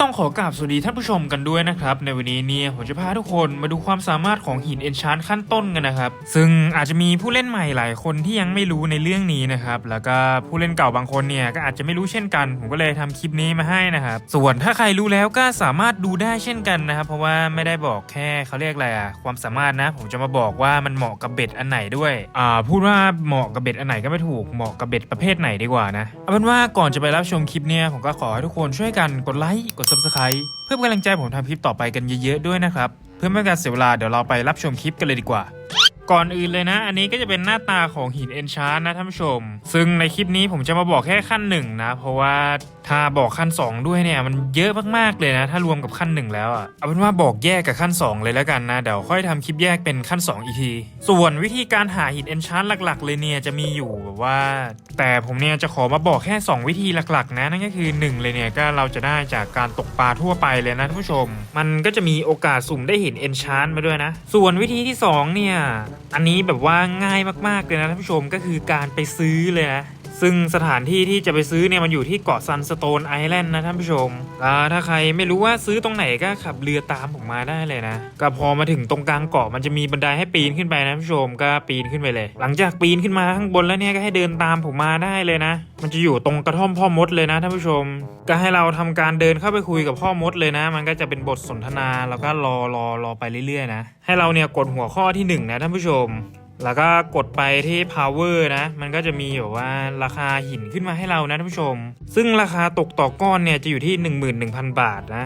ต้องขอกราบสวัสดีท่านผู้ชมกันด้วยนะครับ ในวันนี้เนี่ยผมจะพาทุกคนมาดูความสามารถของหินเอนชานขั้นต้นกันนะครับ ซึ่งอาจจะมีผู้เล่นใหม่หลายคนที่ยังไม่รู้ในเรื่องนี้นะครับ แล้วก็ผู้เล่นเก่าบางคนเนี่ยก็อาจจะไม่รู้เช่นกัน ผมก็เลยทำคลิปนี้มาให้นะครับ ส่วนถ้าใครรู้แล้วก็สามารถดูได้เช่นกันนะครับ เพราะว่าไม่ได้บอกแค่เขาเรียกอะไรอะความสามารถนะ ผมจะมาบอกว่ามันเหมาะกับเบ็ดอันไหนด้วยอ่าพูดว่าเหมาะกับเบ็ดอันไหนก็ไม่ถูกเหมาะกับเบ็ดประเภทไหนดีกว่านะเอาเป็นว่าก่อนจะไปรับชมคลิปเนี่ยผมก็ขอให้ทุกคนช่วยกันกดไลค์กด subscribe เพื่อเป็นกำลังใจผมทำคลิปต่อไปกันเยอะๆด้วยนะครับ เพื่อไม่ให้การเสียเวลาเดี๋ยวเราไปรับชมคลิปกันเลยดีกว่า ก่อนอื่นเลยนะ อันนี้ก็จะเป็นหน้าตาของหินเอนชานนะท่านผู้ชม ซึ่งในคลิปนี้ผมจะมาบอกแค่ขั้นหนึ่งนะ เพราะว่าถ้าบอกขั้น 2 ด้วยเนี่ยมันเยอะมากๆเลยนะ ถ้ารวมกับขั้นหนึ่งแล้วอะเอาเป็นว่าบอกแยกกับขั้น 2 เลยแล้วกันนะ เดี๋ยวค่อยทำคลิปแยกเป็นขั้น 2 อีกที ส่วนวิธีการหาหินเอนชานหลักๆ เลยเนี่ยจะมีอยู่แบบว่า แต่ผมเนี่ยจะขอมาบอกแค่ 2 วิธีหลักๆ นะ นั่นก็คือ 1 เลยเนี่ยก็เราจะได้จากการตกปลาทั่วไปเลยนะท่านผู้ชม มันก็จะมีโอกาสสุ่มได้หินเอนชานมาด้วยนะ ส่วนวิธีที่2เนี่ยอันนี้แบบว่าง่ายมากๆเลยนะท่านผู้ชมก็คือการไปซื้อเลยนะ ซึ่งสถานที่ที่จะไปซื้อเนี่ยมันอยู่ที่เกาะซันสโตนไอแลนด์นะท่านผู้ชมอ่าถ้าใครไม่รู้ว่าซื้อตรงไหนก็ขับเรือตามผมมาได้เลยนะ ก็พอมาถึงตรงกลางเกาะมันจะมีบันไดให้ปีนขึ้นไปนะท่านผู้ชมก็ปีนขึ้นไปเลย หลังจากปีนขึ้นมาข้างบนแล้วเนี่ยก็ให้เดินตามผมมาได้เลยนะ มันจะอยู่ตรงกระท่อมพ่อมดเลยนะท่านผู้ชม ก็ให้เราทำการเดินเข้าไปคุยกับพ่อมดเลยนะ มันก็จะเป็นบทสนทนาแล้วก็รอรอรอไปเรื่อยๆนะให้เราเนี่ยกดหัวข้อที่หนึ่งนะท่านผู้ชม แล้วก็กดไปที่ power นะ มันก็จะมีแบบว่าราคาหินขึ้นมาให้เรานะท่านผู้ชม ซึ่งราคาตกต่อก้อนเนี่ยจะอยู่ที่ 11,000 บาทนะ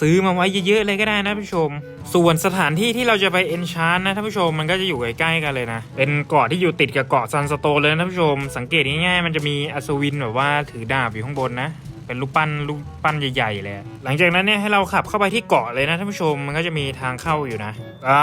ซื้อมาไว้เยอะๆเลยก็ได้นะท่านผู้ชม ส่วนสถานที่ที่เราจะไป enchan นะท่านผู้ชมมันก็จะอยู่ใกล้ๆกันเลยนะ เป็นเกาะที่อยู่ติดกับเกาะซันสโตเลยนะท่านผู้ชม สังเกตง่ายๆมันจะมีอัศวินแบบว่าถือดาบอยู่ข้างบนนะ เป็นรูปปั้นรูปปั้นใหญ่ๆเลย หลังจากนั้นเนี่ยให้เราขับเข้าไปที่เกาะเลยนะท่านผู้ชมมันก็จะมีทางเข้าอยู่นะ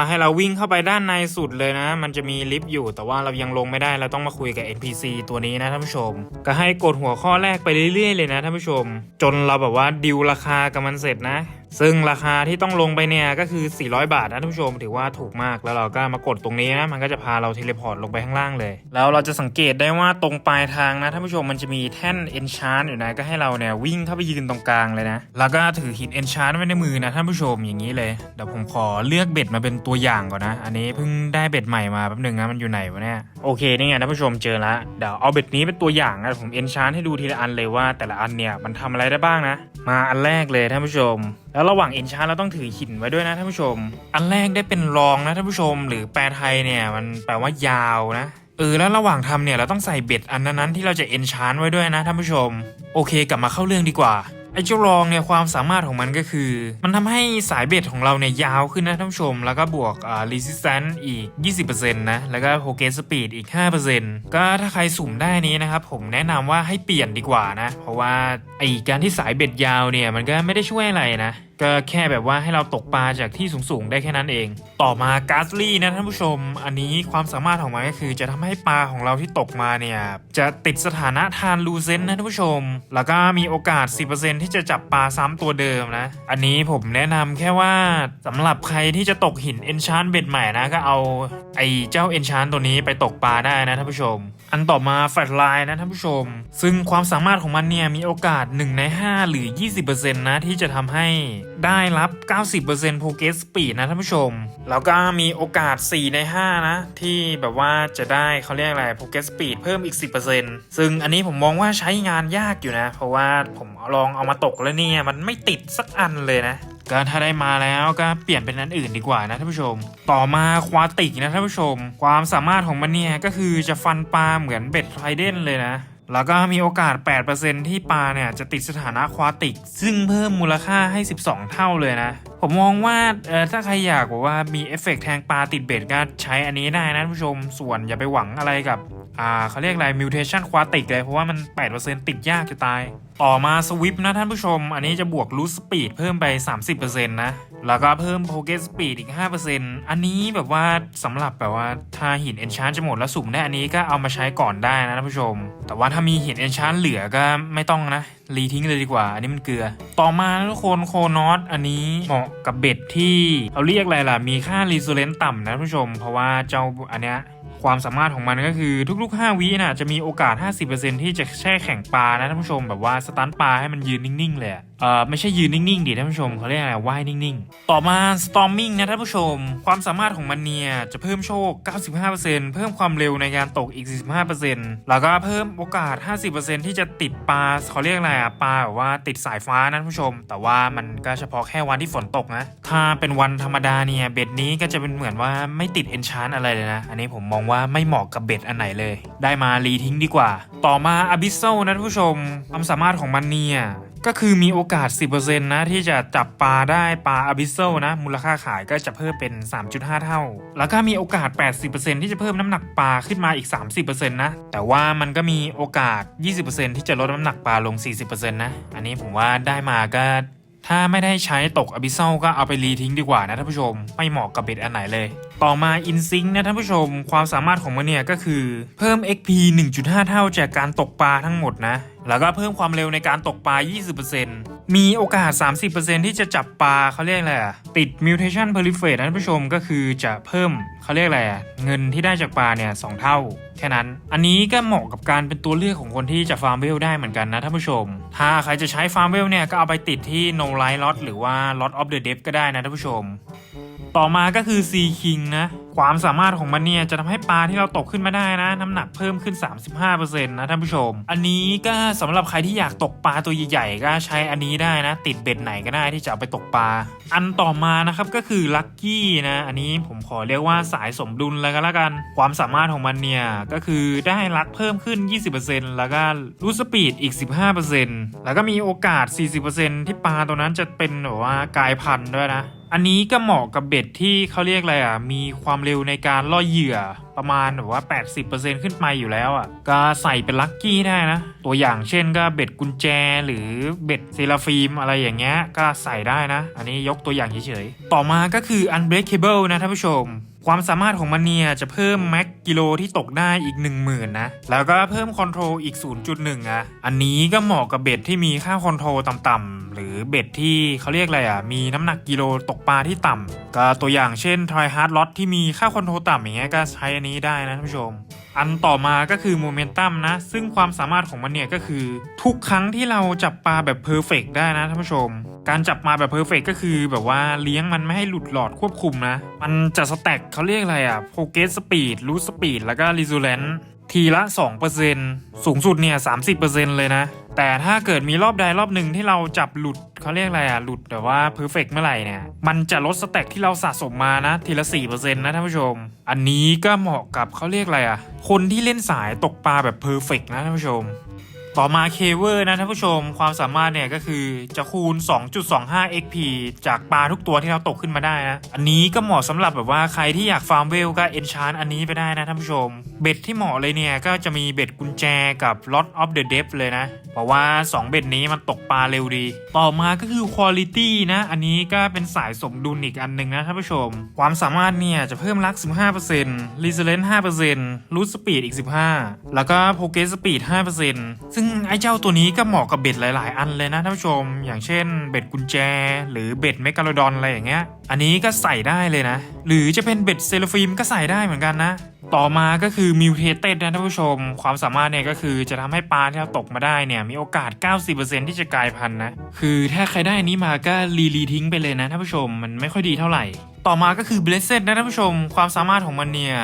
ให้เราวิ่งเข้าไปด้านในสุดเลยนะ มันจะมีลิฟต์อยู่ แต่ว่าเรายังลงไม่ได้เราต้องมาคุยกับ NPC ตัวนี้นะท่านผู้ชม ก็ให้กดหัวข้อแรกไปเรื่อยๆเลยนะท่านผู้ชม จนเราแบบว่าดิวราคากับมันเสร็จนะ ซึ่งราคาที่ต้องลงไปเนี่ยก็คือ 400 บาทนะท่านผู้ชมถือว่าถูกมากแล้วเราก็มากดตรงนี้นะมันก็จะพาเราเทเลพอร์ตลงไปข้างล่างเลย แล้วเราจะสังเกตได้ว่าตรงปลายทางนะท่านผู้ชมมันจะมีแท่น enchant อยู่นะก็ให้เราเนี่ยวิ่งเข้าไปยืนตรงกลางเลยนะแล้วก็ถือหิน enchant ไว้ในมือนะท่านผู้ชมอย่างนี้เลยเดี๋ยวผมขอเลือกเบ็ดมาเป็นตัวอย่างก่อนนะ อันนี้เพิ่งได้เบ็ดใหม่มาแป๊บหนึงนะมันอยู่ไหนวะเนี่ยโอเคนี่ไงท่านผู้ชมเจอละเดี๋ยวเอาเบ็ดนี้เป็นตัวอย่างนะผม enchant ให้ดูทีละอันเลยว่าแต่ละอันเนี่ยมันทำอะไรได้บ้างนะ มาอันแรกเลยท่านผู้ชม แล้วระหว่างเอนชาร์เราต้องถือหินไว้ด้วยนะท่านผู้ชม อันแรกได้เป็นรองนะท่านผู้ชม หรือแปลไทยเนี่ยมันแปลว่ายาวนะเออแล้วระหว่างทำเนี่ยเราต้องใส่เบ็ดอันนั้นที่เราจะเอนชานไว้ด้วยนะท่านผู้ชม โอเคกลับมาเข้าเรื่องดีกว่าไอ้เจ้ารองเนี่ยความสามารถของมันก็คือ มันทำให้สายเบ็ดของเราเนี่ยยาวขึ้นนะท่านผู้ชม แล้วก็บวกอ่า resistance อีก 20%นะแล้วก็ progress speed อีก 5%ก็ถ้าใครสุ่มได้นี้นะครับผมแนะนำว่าให้เปลี่ยนดีกว่านะ เพราะว่าไอ้การที่สายเบ็ดยาวเนี่ยมันก็ไม่ได้ช่วยอะไรนะ ก็แค่แบบว่าให้เราตกปลาจากที่สูงๆ ได้แค่นั้นเอง ต่อมาการ์สลี่นะท่านผู้ชม อันนี้ความสามารถของมันก็คือจะทำให้ปลาของเราที่ตกมาเนี่ย จะติดสถานะทานลูเซนนะท่านผู้ชม แล้วก็มีโอกาส 10%ที่จะจับปลาซ้ำตัวเดิมนะ อันนี้ผมแนะนำแค่ว่าสำหรับใครที่จะตกหินเอนชานเบ็ดใหม่นะก็เอาไอ้เจ้าเอนชานตัวนี้ไปตกปลาได้นะท่านผู้ชม อันต่อมาแฟลชไลน์นะท่านผู้ชม ซึ่งความสามารถของมันเนี่ยมีโอกาส 1 ใน 5 หรือ 20%นะที่จะทำให้ได้รับ 90% progress speed นะท่านผู้ชม แล้วก็มีโอกาส 4 ใน 5 นะ ที่แบบว่าจะได้เขาเรียกอะไร progress speed เพิ่มอีก 10%ซึ่งอันนี้ผมมองว่าใช้งานยากอยู่นะ เพราะว่าผมลองเอามาตกแล้วเนี่ยมันไม่ติดสักอันเลยนะ ก็ถ้าได้มาแล้วก็เปลี่ยนเป็นอันอื่นดีกว่านะท่านผู้ชม ต่อมาควาติกนะท่านผู้ชม ความสามารถของมันเนี่ยก็คือจะฟันปลาเหมือนเบ็ดไทเดนเลยนะ แล้วก็มีโอกาส 8%ที่ปลาเนี่ยจะติดสถานะควาติก ซึ่งเพิ่มมูลค่าให้ 12 เท่าเลยนะผมมองว่าเออถ้าใครอยากบอกว่ามีเอฟเฟกต์แทงปลาติดเบ็ดก็ใช้อันนี้ได้นะท่านผู้ชมส่วนอย่าไปหวังอะไรกับอ่าเขาเรียกอะไรมิวเทชันควาติกเลย เพราะว่ามัน 8%ติดยากจะตาย ต่อมาสวิปนะท่านผู้ชม อันนี้จะบวกรูสปีดเพิ่มไป 30%นะ แล้วก็เพิ่มโ o เกสสปีดอีก 5%อันนี้แบบว่าสำหรับแบบว่าถ้าหินเอนชานจะหมดแล้วสุ่มได้อันนี้ก็เอามาใช้ก่อนได้นะท่านผู้ชม แต่ว่าถ้ามีหินเอนชานเหลือก็ไม่ต้องนะ รีทิ้งเลยดีกว่า อันนี้มันเกลือ ต่อมาทุกคนโคนอสอันนี้เหมาะกับเบ็ดที่เอาเรียกอะไรล่ะ มีค่ารีสูเลนต์ต่ำนะท่านผู้ชม เพราะว่าเจ้าอันเนี้ยความสามารถของมันก็คือทุกๆ 5 วิน่ะจะมีโอกาส 50%ที่จะแช่แข็งปลานะท่านผู้ชมแบบว่าสตันปลาให้มันยืนนิ่งๆเลยอะ เอ่อไม่ใช่ยืนนิ่งๆดิท่านผู้ชมเขาเรียกอะไรว่ายนิ่งๆ ต่อมา storming นะท่านผู้ชม ความสามารถของมันเนี่ยจะเพิ่มโชค 95%เพิ่มความเร็วในการตกอีก 45%แล้วก็เพิ่มโอกาส 50%ที่จะติดปลาเขาเรียกอะไรอะปลาแบบว่าติดสายฟ้านะท่านผู้ชม แต่ว่ามันก็เฉพาะแค่วันที่ฝนตกนะ ถ้าเป็นวันธรรมดาเนี่ยเบ็ดนี้ก็จะเป็นเหมือนว่าไม่ติด enchant อะไรเลยนะ อันนี้ผมมองว่าไม่เหมาะกับเบ็ดอันไหนเลย ได้มารีทิ้งดีกว่า ต่อมา abyssal นะท่านผู้ชมความสามารถของมันเนี่ย ก็คือมีโอกาส 10%นะที่จะจับปลาได้ปลา abyssal นะมูลค่าขายก็จะเพิ่มเป็น 3.5 เท่า แล้วก็มีโอกาส 80%ที่จะเพิ่มน้ำหนักปลาขึ้นมาอีก 30%นะแต่ว่ามันก็มีโอกาส 20%ที่จะลดน้ำหนักปลาลง 40%นะอันนี้ผมว่าได้มาก็ถ้าไม่ได้ใช้ตกอ b ิ s ซก็เอาไปรีทิ้งดีกว่านะท่านผู้ชม ไม่เหมาะกับเบ็ดอันไหนเลย ต่อมา InSync นะท่านผู้ชม ความสามารถของมันเนี่ยก็คือเพิ่ม XP 1.5 เท่าจากการตกปลาทั้งหมดนะ แล้วก็เพิ่มความเร็วในการตกปลา 20%มีโอกาส 30%ที่จะจับปลาเขาเรียกอะไรอะติด Mutation Proliferate นะท่านผู้ชมก็คือจะเพิ่มเขาเรียกอะไรอะเงินที่ได้จากปลาเนี่ยสองเท่า แค่นั้น อันนี้ก็เหมาะกับการเป็นตัวเลือกของคนที่จะฟาร์มเวลได้เหมือนกันนะท่านผู้ชม ถ้าใครจะใช้ฟาร์มเวลเนี่ยก็เอาไปติดที่ No Light Lot หรือว่า Lot of the Deep ก็ได้นะท่านผู้ชม ต่อมาก็คือ Sea King นะ ความสามารถของมันเนี่ยจะทำให้ปลาที่เราตกขึ้นมาได้นะ น้ำหนักเพิ่มขึ้น 35%นะท่านผู้ชม อันนี้ก็สำหรับใครที่อยากตกปลาตัวใหญ่ๆก็ใช้อันนี้ได้นะ ติดเบ็ดไหนก็ได้ที่จะเอาไปตกปลา อันต่อมานะครับก็คือ Lucky นะ อันนี้ผมขอเรียกว่าสายสมดุลแล้วกันละกัน ความสามารถของมันเนี่ยก็คือได้ลักเพิ่มขึ้น 20%แล้วก็รูสปีดอีก 15%แล้วก็มีโอกาส 40%ที่ปลาตัวนั้นจะเป็นแบบว่ากลายพันธุ์ด้วยนะ อันนี้ก็เหมาะกับเบ็ดที่เขาเรียกอะไรอะ มีความเร็วในการล่อเหยื่อประมาณแบบว่า 80%ขึ้นไปอยู่แล้วอะ ก็ใส่เป็นลักกี้ได้นะ ตัวอย่างเช่นก็เบ็ดกุญแจหรือเบ็ดเซราฟิมอะไรอย่างเงี้ยก็ใส่ได้นะ อันนี้ยกตัวอย่างเฉยๆ ต่อมาก็คือ unbreakable นะท่านผู้ชม ความสามารถของมันเนี่ยจะเพิ่มแม็กกิโลที่ตกได้อีก 10,000 นะ แล้วก็เพิ่มคอนโทรลอีก 0.1 อะ อันนี้ก็เหมาะกับเบ็ดที่มีค่าคอนโทรลต่ำๆหรือเบ็ดที่เขาเรียกอะไรอะ มีน้ำหนักกิโลตกปลาที่ต่ำก็ตัวอย่างเช่นทรอยฮาร์ดล็อตที่มีค่าคอนโทรลต่ำอย่างเงี้ยก็ใช้อันนี้ได้นะท่านผู้ชม อันต่อมาก็คือโมเมนตัมนะ ซึ่งความสามารถของมันเนี่ยก็คือ ทุกครั้งที่เราจับปลาแบบเพอร์เฟกได้นะท่านผู้ชม การจับมาแบบเพอร์เฟกก็คือแบบว่าเลี้ยงมันไม่ให้หลุดหลอดควบคุมนะ มันจะสแต็กเขาเรียกอะไรอะโ o เกสสปีดรูสปีดแล้วก็รีซูเลน ทีละ 2%สูงสุดเนี่ย30%เลยนะ แต่ถ้าเกิดมีรอบใดรอบหนึ่งที่เราจับหลุดเขาเรียกอะไรอะหลุดแต่ว่าเพอร์เฟกเมื่อไหร่เนี่ย มันจะลดสแต็กที่เราสะสมมานะ ทีละ 4%นะท่านผู้ชม อันนี้ก็เหมาะกับเขาเรียกอะไรอะคนที่เล่นสายตกปลาแบบเพอร์เฟกนะท่านผู้ชม ต่อมาเคเวอร์นะท่านผู้ชมความสามารถเนี่ยก็คือจะคูณ 2.25 XP จากปลาทุกตัวที่เราตกขึ้นมาได้นะ อันนี้ก็เหมาะสำหรับแบบว่าใครที่อยากฟาร์มเวลก็เอนชานอันนี้ไปได้นะท่านผู้ชม เบ็ดที่เหมาะเลยเนี่ย ก็จะมีเบ็ดกุญแจกับ Lot of the d e p t เลยนะ เพราะว่า 2 เบ็ดนี้มันตกปลาเร็วดี ต่อมาก็คือ Quality นะ อันนี้ก็เป็นสายสมดุลอีกอันหนึ่งนะท่านผู้ชม ความสามารถเนี่ยจะเพิ่มลัก 15% Resilience 5% Root Speed อีก 15 แล้วก็ Progress Speed 5%ซึ่งไอ้เจ้าตัวนี้ก็เหมาะกับเบ็ดหลาย ๆ อันเลยนะท่านผู้ชม อย่างเช่น เบ็ดกุญแจ หรือเบ็ดเมกาโลดอนอะไรอย่างเงี้ย อันนี้ก็ใส่ได้เลยนะ หรือจะเป็นเบ็ดเซลฟิล์มก็ใส่ได้เหมือนกันนะ ต่อมาก็คือมิวเทเต็ดนะท่านผู้ชม ความสามารถเนี่ยก็คือจะทำให้ปลาที่เราตกมาได้เนี่ยมีโอกาส 90%ที่จะกลายพันธุ์นะ คือถ้าใครได้อันนี้มาก็รีรีทิ้งไปเลยนะท่านผู้ชม มันไม่ค่อยดีเท่าไหร่ ต่อมาก็คือเบลเซตนะท่านผู้ชม ความสามารถของมันเนี่ย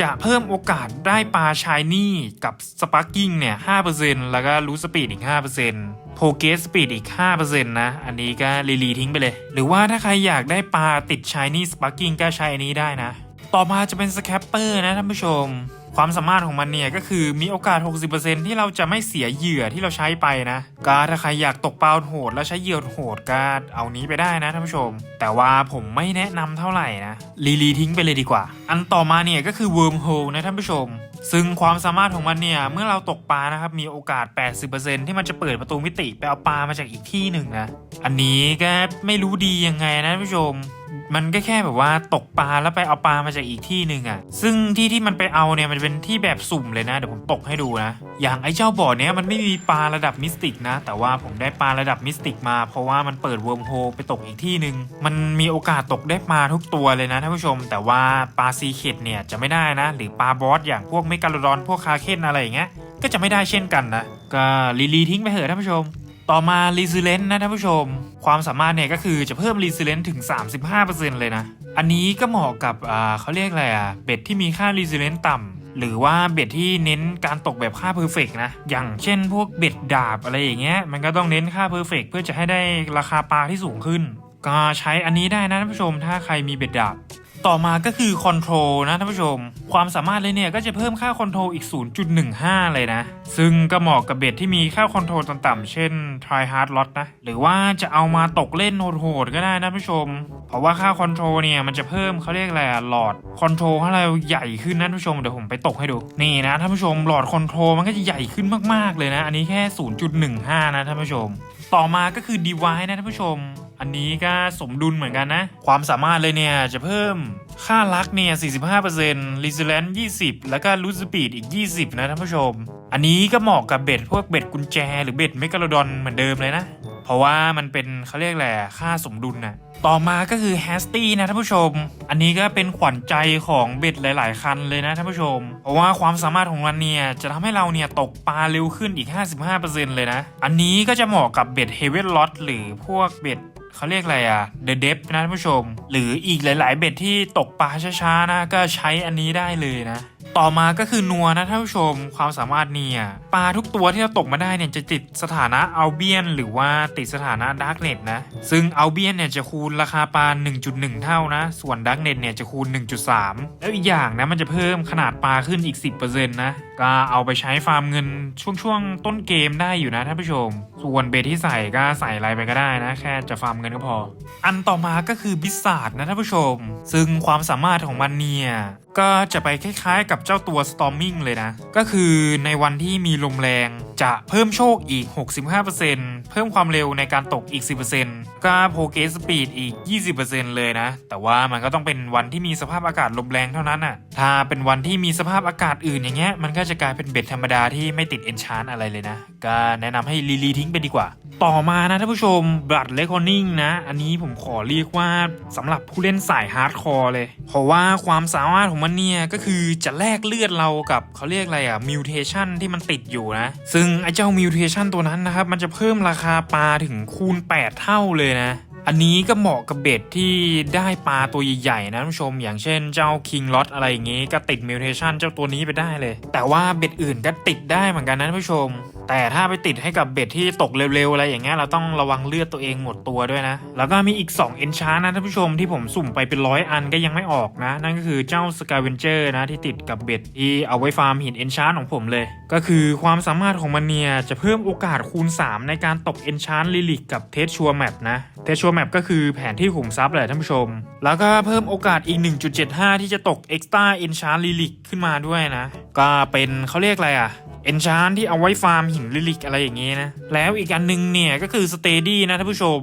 จะเพิ่มโอกาสได้ปลาชายนี่กับสปาร์กิ้งเนี่ย 5%แล้วก็รู้สปีดอีก 5%โพเกสสปีดอีก 5%นะ อันนี้ก็รีลีทิ้งไปเลย หรือว่าถ้าใครอยากได้ปลาติดชายนี่สปาร์กิ้งก็ใช้อันนี้ได้นะ ต่อมาจะเป็นสแคปเปอร์นะท่านผู้ชม ความสามารถของมันเนี่ยก็คือมีโอกาส 60%ที่เราจะไม่เสียเหยื่อที่เราใช้ไปนะก็ถ้าใครอยากตกปลาโหดแล้วใช้เหยื่อโหดก็เอานี้ไปได้นะท่านผู้ชม แต่ว่าผมไม่แนะนำเท่าไหร่นะรีรีทิ้งไปเลยดีกว่า อันต่อมาเนี่ยก็คือ Worm Hole นะท่านผู้ชม ซึ่งความสามารถของมันเนี่ยเมื่อเราตกปลานะครับมีโอกาส 80%ที่มันจะเปิดประตูมิติไปเอาปลามาจากอีกที่หนึ่งนะอันนี้ก็ไม่รู้ดียังไงนะท่านผู้ชม มันก็แค่แบบว่าตกปลาแล้วไปเอาปลามาจากอีกที่หนึ่งอะ่ะ ซึ่งที่ที่มันไปเอาเนี่ยมันเป็นที่แบบสุ่มเลยนะ เดี๋ยวผมตกให้ดูนะ อย่างไอ้เจ้าบ่อเนี้ยมันไม่มีปลาระดับมิสติกนะ แต่ว่าผมได้ปลาระดับมิสติกมา เพราะว่ามันเปิดเวิร์มโฮลไปตกอีกที่หนึ่งมันมีโอกาสตกได้ปลาทุกตัวเลยนะท่านผู้ชม แต่ว่าปลาซีเค็ดเนี่ยจะไม่ได้นะ หรือปลาบอสอย่างพวกเมกาโลดอนพวกคาเคนอะไรอย่างเงี้ยก็จะไม่ได้เช่นกันนะก็รีรีทิ้งไปเถอะท่านผู้ชม ต่อมา Resilience นะท่านผู้ชม ความสามารถเนี่ยก็คือจะเพิ่ม Resilience ถึง 35%เลยนะ อันนี้ก็เหมาะกับอ่าเขาเรียกอะไรอะเบ็ดที่มีค่า Resilience ต่ำหรือว่าเบ็ดที่เน้นการตกแบบค่า Perfect นะ อย่างเช่นพวกเบ็ดดาบอะไรอย่างเงี้ยมันก็ต้องเน้นค่า Perfect เพื่อจะให้ได้ราคาปลาที่สูงขึ้น ก็ใช้อันนี้ได้นะท่านผู้ชมถ้าใครมีเบ็ดดาบ ต่อมาก็คือคอนโทรลนะท่านผู้ชม ความสามารถเลยเนี่ยก็จะเพิ่มค่าคอนโทรลอีก 0.15 เลยนะ ซึ่งก็เหมาะกับเบ็ดที่มีค่าคอนโทรลต่ำๆเช่น try hard lot นะ หรือว่าจะเอามาตกเล่นโหดๆก็ได้นะท่านผู้ชม เพราะว่าค่าคอนโทรลเนี่ยมันจะเพิ่มเขาเรียกอะไรหลอดคอนโทรลให้เราใหญ่ขึ้นนะท่านผู้ชมเดี๋ยวผมไปตกให้ดู นี่นะท่านผู้ชมหลอดคอนโทรลมันก็จะใหญ่ขึ้นมากๆเลยนะ อันนี้แค่ 0.15 นะท่านผู้ชม ต่อมาก็คือ device นะท่านผู้ชม อันนี้ก็สมดุลเหมือนกันนะ ความสามารถเลยเนี่ย จะเพิ่มค่าลักเนี่ย 45% resilience 20 แล้วก็ loot speed อีก 20 นะท่านผู้ชม อันนี้ก็เหมาะกับเบ็ดพวกเบ็ดกุญแจ หรือเบ็ดเมกาโลดอนเหมือนเดิมเลยนะ เพราะว่ามันเป็นเขาเรียกแหละค่าสมดุลนะต่อมาก็คือ h a s t y นะท่านผู้ชม อันนี้ก็เป็นขวัญใจของเบ็ดหลาย ๆ คันเลยนะท่านผู้ชม เพราะว่าความสามารถของมันเนี่ยจะทำให้เราเนี่ยตกปลาเร็วขึ้นอีก 55%เลยนะ อันนี้ก็จะเหมาะกับเบ็ด Heaven Lot หรือพวกเบ็ด เขาเรียกอะไรอะ The Depth นะท่านผู้ชม หรืออีกหลาย ๆ เบ็ดที่ตกปลาช้าๆนะก็ใช้อันนี้ได้เลยนะ ต่อมาก็คือนัวนะท่านผู้ชม ความสามารถเนี่ยปลาทุกตัวที่เราตกมาได้เนี่ยจะติดสถานะอัลเบียน หรือว่าติดสถานะดาร์กเน็ตนะ ซึ่งอัลเบียนเนี่ยจะคูณราคาปลา 1.1 เท่านะ ส่วนดาร์กเน็ตเนี่ยจะคูณ 1.3 แล้วอีกอย่างนะมันจะเพิ่มขนาดปลาขึ้นอีก 10%นะก็เอาไปใช้ฟาร์มเงินช่วงๆต้นเกมได้อยู่นะท่านผู้ชม ส่วนเบสที่ใส่ก็ใส่อะไรไปก็ได้นะ แค่จะฟาร์มเงินก็พอ อันต่อมาก็คือบิสซาร์ดนะท่านผู้ชม ซึ่งความสามารถของมันเนี่ย ก็จะไปคล้ายๆ กับเจ้าตัว Storming เลยนะ ก็คือในวันที่มีลมแรงจะเพิ่มโชคอีก 65%เพิ่มความเร็วในการตกอีก 10%ก็โพเกสปีดอีก 20%เลยนะ แต่ว่ามันก็ต้องเป็นวันที่มีสภาพอากาศลมแรงเท่านั้นอะ ถ้าเป็นวันที่มีสภาพอากาศอื่นอย่างเงี้ย มันก็จะกลายเป็นเบ็ดธรรมดาที่ไม่ติดเอนชานอะไรเลยนะ ก็แนะนำให้รีรีทิ้งไปดีกว่า ต่อมานะท่านผู้ชม Blood Reckoning นะ อันนี้ผมขอเรียกว่าสำหรับผู้เล่นสายฮาร์ดคอร์เลย เพราะว่าความสามารถของมันเนี่ยก็คือจะแลกเลือดเรากับเขาเรียกอะไรอะมิวเทชันที่มันติดอยู่นะ ซึ่งไอ้เจ้ามิวเทชันตัวนั้นนะครับ มันจะเพิ่มราคาปลาถึงคูณ 8 เท่าเลยนะ อันนี้ก็เหมาะกับเบ็ดที่ได้ปลาตัวใหญ่ๆนะท่านผู้ชม อย่างเช่นเจ้า King Lot อะไรอย่างงี้ก็ติดมิวเทชันเจ้าตัวนี้ไปได้เลย แต่ว่าเบ็ดอื่นก็ติดได้เหมือนกันนะท่านผู้ชม แต่ถ้าไปติดให้กับเบ็ดที่ตกเร็วๆอะไรอย่างเงี้ยเราต้องระวังเลือดตัวเองหมดตัวด้วยนะ แล้วก็มีอีก2 e n c h a n นะท่านผู้ชมที่ผมสุ่มไปเป็นร้อยอันก็ยังไม่ออกนะ นั่นก็คือเจ้า Scavenger นะที่ติดกับเบ็ดที่เอาไว้ฟาร์มหิน e n c h a n ของผมเลย ก็คือความสามารถของมันเนี่ยจะเพิ่มโอกาสคูณ 3 ในการตก e n c h a n t Relic กับ t e s t Sure Map นะ t e s t Sure Map ก็คือแผนที่ขุมทรัพย์แหละท่านผู้ชม แล้วก็เพิ่มโอกาสอีก 1.75 ที่จะตก Extra Enchant Relic ขึ้นมาด้วยนะ ก็เป็นเขาเรียกอะไรอะเอนชานที่เอาไว้ฟาร์มหินลิลิกอะไรอย่างงี้นะ แล้วอีกอันหนึงเนี่ยก็คือสเตดี้นะท่านผู้ชม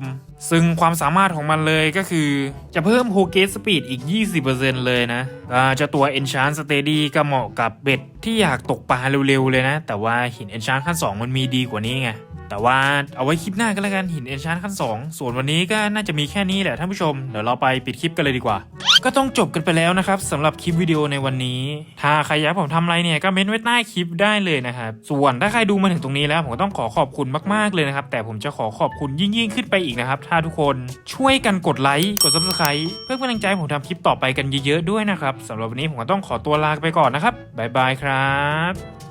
ซึ่งความสามารถของมันเลยก็คือ จะเพิ่มโฮเกสสปีดอีก 20%เลยนะก็จะตัว Enchant Steady ก็เหมาะกับเบ็ดที่อยากตกปลาเร็วๆเลยนะ แต่ว่าหิน Enchant ขั้น 2 มันมีดีกว่านี้ไง แต่ว่าเอาไว้คลิปหน้าก็แล้วกันหิน Enchant ขั้น 2 ส่วนวันนี้ก็น่าจะมีแค่นี้แหละท่านผู้ชม เดี๋ยวเราไปปิดคลิปกันเลยดีกว่า ก็ต้องจบกันไปแล้วนะครับสำหรับคลิปวิดีโอในวันนี้ ถ้าใครอยากให้ผมทำอะไรเนี่ยก็เม้นไว้ใต้คลิปได้เลยนะครับ ส่วนถ้าใครดูมาถึงตรงนี้แล้วผมก็ต้องขอขอบคุณมากๆเลยนะครับ แต่ผมจะขอขอบคุณยิ่งๆขึ้นไปอีกนะครับ ถ้าทุกคนช่วยกันกดไลค์กด subscribe เพื่อเป็นกำลังใจผมทำคลิปต่อไปกันเยอะๆด้วยนะครับสำหรับวันนี้ผมก็ต้องขอตัวลาไปก่อนนะครับบ๊ายบายครับ